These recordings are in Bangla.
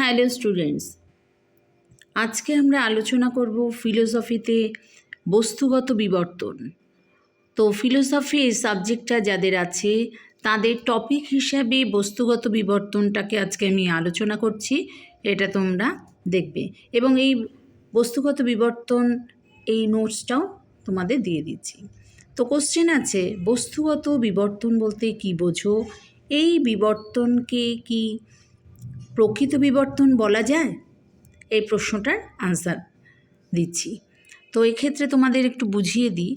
Hello students. আজকে আমরা আলোচনা করব ফিলোসফিতে বস্তুগত বিবর্তন। তো ফিলোসফি এই সাবজেক্টটা যাদের আছে, তাদের টপিক হিসাবে বস্তুগত বিবর্তনটাকে আজকে আমি আলোচনা করছি, এটা তোমরা দেখবে। এবং এই বস্তুগত বিবর্তন এই নোটসটাও তোমাদের দিয়ে দিচ্ছি। তো কোশ্চেন আছে, বস্তুগত বিবর্তন বলতে কি বোঝো? এই বিবর্তনকে কি প্রকৃত বিবর্তন বলা যায়? এই প্রশ্নটার আনসার দিচ্ছি। তো এক্ষেত্রে তোমাদের একটু বুঝিয়ে দিই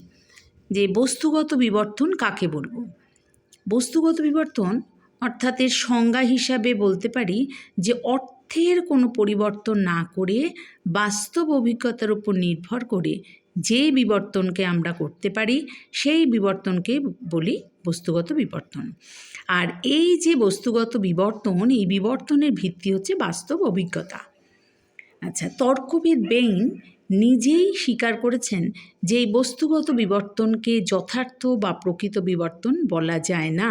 যে বস্তুগত বিবর্তন কাকে বলব? বস্তুগত বিবর্তন অর্থাৎ এর সংজ্ঞা হিসাবে বলতে পারি যে অর্থের কোনো পরিবর্তন না করে বাস্তব অভিজ্ঞতার উপর নির্ভর করে যে বিবর্তনকে আমরা করতে পারি, সেই বিবর্তনকে বলি বস্তুগত বিবর্তন। আর এই যে বস্তুগত বিবর্তন, এই বিবর্তনের ভিত্তি হচ্ছে বাস্তব অভিজ্ঞতা। আচ্ছা তর্কবিদ বেইন নিজেই স্বীকার করেছেন যে এই বস্তুগত বিবর্তনকে যথার্থ বা প্রকৃত বিবর্তন বলা যায় না।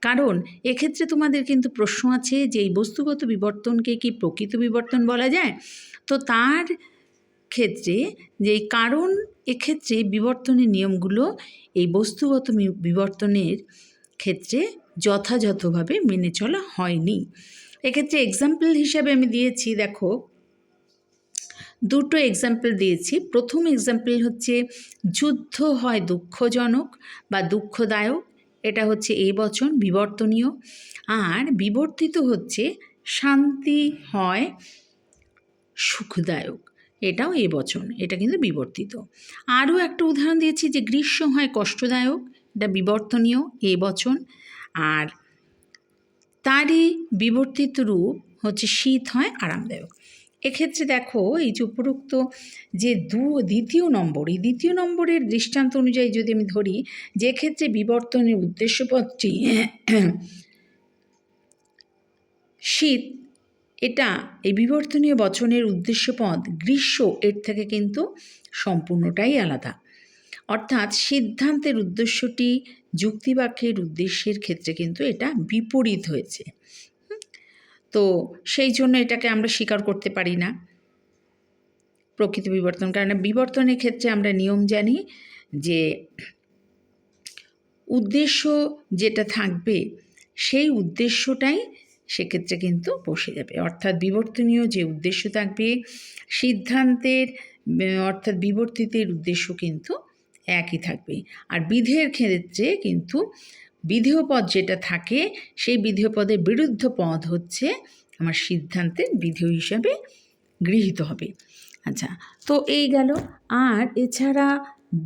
কারণ এক্ষেত্রে তোমাদের কিন্তু প্রশ্ন আছে যে এই বস্তুগত বিবর্তনকে কি প্রকৃত বিবর্তন বলা যায়? তো তার ক্ষেত্রে যে কারণ এক্ষেত্রে বিবর্তনের নিয়মগুলো এই বস্তুগত বিবর্তনের ক্ষেত্রে যথাযথভাবে মেনে চলা হয়নি। এক্ষেত্রে এক্সাম্পল হিসাবে আমি দিয়েছি, দেখো। দুটো এক্সাম্পল দিয়েছি। প্রথম এক্সাম্পল হচ্ছে যুদ্ধ হয় দুঃখজনক বা দুঃখদায়ক। এটা হচ্ছে এই বচন, বিবর্তনীয়। আর বিবর্তিত হচ্ছে শান্তি হয় সুখদায়ক। এটাও এ বচন, এটা কিন্তু বিবর্তিত। আরও একটা উদাহরণ দিয়েছি যে গ্রীষ্ম হয় কষ্টদায়ক, এটা বিবর্তনীয় এ বচন। আর তারই বিবর্তিত রূপ হচ্ছে শীত হয় আরামদায়ক। এক্ষেত্রে দেখো, এই যে উপরোক্ত যে দু, দ্বিতীয় নম্বর, এই দ্বিতীয় নম্বরের দৃষ্টান্ত অনুযায়ী যদি আমি ধরি, যে ক্ষেত্রে বিবর্তনের উদ্দেশ্যপদটি শীত এটা এই বিবর্তনীয় বচনের উদ্দেশ্যপদ গ্রীষ্ম এর থেকে কিন্তু সম্পূর্ণটাই আলাদা। অর্থাৎ সিদ্ধান্তের উদ্দেশ্যটি, যুক্তিবাক্যের উদ্দেশ্যের ক্ষেত্রে কিন্তু এটা বিপরীত হয়েছে। তো সেই জন্য এটাকে আমরা স্বীকার করতে পারি না। প্রকৃত বিবর্তন কারণ বিবর্তনের ক্ষেত্রে আমরা নিয়ম জানি যে উদ্দেশ্য যেটা থাকবে, সেই উদ্দেশ্যটাই সেক্ষেত্রে কিন্তু বসে যাবে। অর্থাৎ বিবর্তনীয় যে উদ্দেশ্য থাকবে, সিদ্ধান্তের অর্থাৎ বিবর্তিতের উদ্দেশ্য কিন্তু একই থাকবে। আর বিধেয়ের ক্ষেত্রে কিন্তু বিধেয় পদ যেটা থাকে, সেই বিধেয় পদের বিরুদ্ধ পদ হচ্ছে আমার সিদ্ধান্তের বিধেয় হিসাবে গৃহীত হবে। আচ্ছা তো এই গেল। আর এছাড়া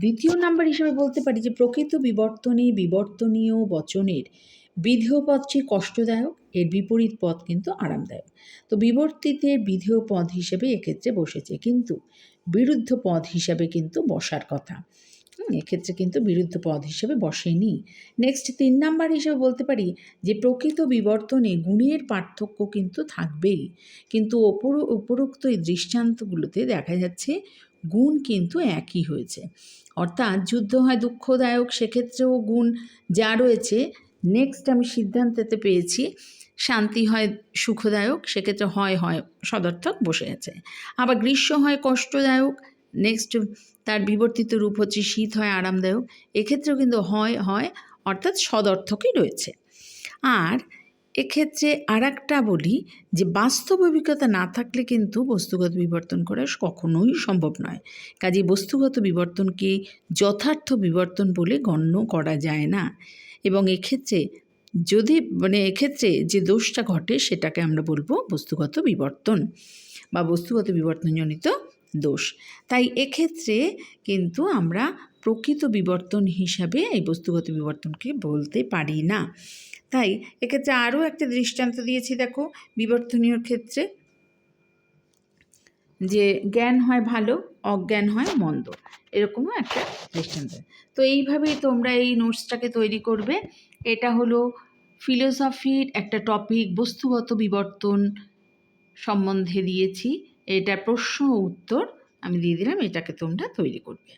দ্বিতীয় নাম্বার হিসেবে বলতে পারি যে প্রকৃত বিবর্তনে বিবর্তনীয় বচনের বিধেয় পদটি কষ্টদায়ক, এর বিপরীত পথ কিন্তু আরামদায়ক। তো বিবর্তিতের বিধেয় পদ হিসেবে এক্ষেত্রে বসেছে কিন্তু বিরুদ্ধ পদ হিসাবে কিন্তু বসার কথা। এক্ষেত্রে কিন্তু বিরুদ্ধ পদ হিসেবে বসেনি। নেক্সট তিন নাম্বার হিসেবে বলতে পারি যে প্রকৃত বিবর্তনে গুণের পার্থক্য কিন্তু থাকবেই। কিন্তু ওপর, উপরোক্ত এই দৃষ্টান্তগুলোতে দেখা যাচ্ছে গুণ কিন্তু একই হয়েছে। অর্থাৎ যুদ্ধ হয় দুঃখদায়ক, সেক্ষেত্রেও গুণ যা রয়েছে নেক্সট আমি সিদ্ধান্তেতে পেয়েছি, শান্তি হয় সুখদায়ক, সেক্ষেত্রে হয় হয় সদর্থক বসে আছে। আবার গ্রীষ্ম হয় কষ্টদায়ক নেক্সট তার বিবর্তিত রূপ হচ্ছে শীত হয় আরামদায়ক, এক্ষেত্রেও কিন্তু হয় হয়, অর্থাৎ সদর্থকই রয়েছে। আর এক্ষেত্রে আর একটা বলি যে বাস্তব অভিজ্ঞতা না থাকলে কিন্তু বস্তুগত বিবর্তন করা কখনোই সম্ভব নয়। কাজে বস্তুগত বিবর্তনকে যথার্থ বিবর্তন বলে গণ্য করা যায় না। এবং এক্ষেত্রে যদি মানে এক্ষেত্রে যে দোষটা ঘটে সেটাকে আমরা বলব বস্তুগত বিবর্তন বা বস্তুগত বিবর্তনজনিত দোষ। তাই এক্ষেত্রে কিন্তু আমরা প্রকৃত বিবর্তন হিসাবে এই বস্তুগত বিবর্তনকে বলতে পারি না। তাই এক্ষেত্রে আরও একটা দৃষ্টান্ত দিয়েছি দেখো, বিবর্তনীয় ক্ষেত্রে। যে জ্ঞান হয় ভালো, অজ্ঞান হয় মন্দ। এরকমও একটা দৃষ্টান্ত তো এইভাবেই তোমরা এই নোটসটাকে তৈরি করবে। এটা হলো ফিলোসফির একটা টপিক বস্তুগত বিবর্তন সম্বন্ধে দিয়েছি। এটা প্রশ্ন উত্তর আমি দিয়ে দিলাম, এটাকে তোমরা তৈরি করবে।